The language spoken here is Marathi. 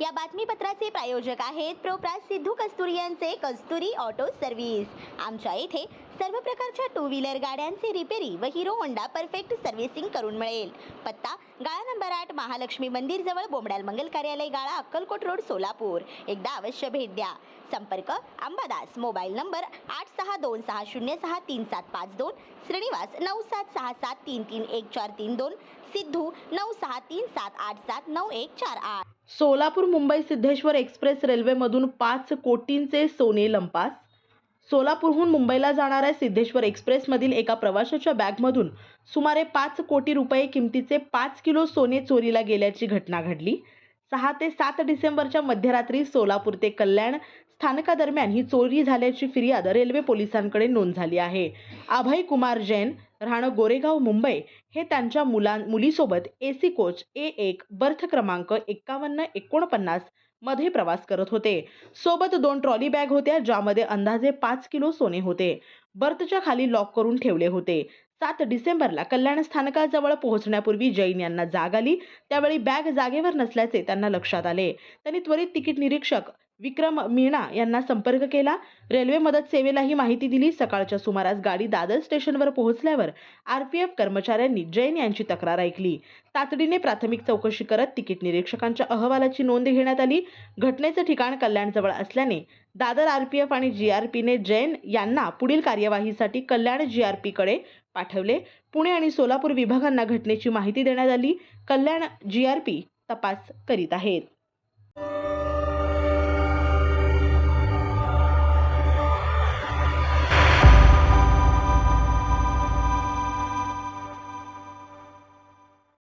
या बातमीपत्राचे प्रायोजक आहेत प्रोप्रास सिद्धू कस्तुरी यांचे कस्तुरी ऑटो सर्व्हिस. आमच्या येथे सर्व प्रकारच्या टू व्हीलर गाड्यांचे रिपेरी व हिरो होंडा परफेक्ट सर्व्हिसिंग करून मिळेल. पत्ता गाळा नंबर आठ महालक्ष्मी मंदिर जवळ बोमडाल मंगल कार्यालय गाळा अक्कलकोट रोड सोलापूर. एकदा अवश्य भेट द्या. संपर्क अंबादास मोबाईल नंबर आठ सहा दोन सहा शून्य सहा तीन सात पाच दोन श्रीनिवास नऊ सात सहा सात तीन तीन एक चार तीन दोन सिद्धू नऊ सहा तीन सात आठ सात नऊ एक चार आठ. सोलापूर मुंबई सिद्धेश्वर एक्सप्रेस रेल्वेमधून पाच कोटींचे सोने लंपास सोलापूरहून मुंबईला जाणाऱ्या सिद्धेश्वर एक्सप्रेसमधील एका प्रवाशाच्या बॅगमधून सुमारे पाच कोटी रुपये किमतीचे पाच किलो सोने चोरीला गेल्याची घटना घडली. सहा ते सात डिसेंबरच्या मध्यरात्री सोलापूर ते कल्याण स्थानकादरम्यान ही चोरी झाल्याची फिर्याद रेल्वे पोलिसांकडे नोंद झाली आहे. अभय कुमार जैन राहणं गोरेगाव मुंबई हे त्यांच्या मुलां मुलीसोबत ए सी कोच ए एक बर्थ क्रमांक एक्कावन्न एकोणपन्नास मध्ये प्रवास करत होते. सोबत दोन ट्रॉली बॅग होत्या ज्यामध्ये अंदाजे पाच किलो सोने होते. बर्थच्या खाली लॉक करून ठेवले होते. सात डिसेंबरला कल्याण स्थानकाजवळ पोहोचण्यापूर्वी जैन यांना जाग आली. त्यावेळी बॅग जागेवर नसल्याचे त्यांना लक्षात आले. त्यांनी त्वरित तिकीट निरीक्षक विक्रम मीणा यांना संपर्क केला. रेल्वे मदत सेवेलाही माहिती दिली. सकाळच्या सुमारास गाडी दादर स्टेशनवर पोहोचल्यावर आरपीएफ कर्मचाऱ्यांनी जैन यांची तक्रार ऐकली. तातडीने प्राथमिक चौकशी करत तिकीट निरीक्षकांच्या अहवालाची नोंद घेण्यात आली. घटनेचं ठिकाण कल्याणजवळ असल्याने दादर आरपीएफ आणि जीआरपीने जैन यांना पुढील कार्यवाहीसाठी कल्याण जीआरपीकडे पाठवले. पुणे आणि सोलापूर विभागांना घटनेची माहिती देण्यात आली. कल्याण जीआरपी तपास करीत आहेत.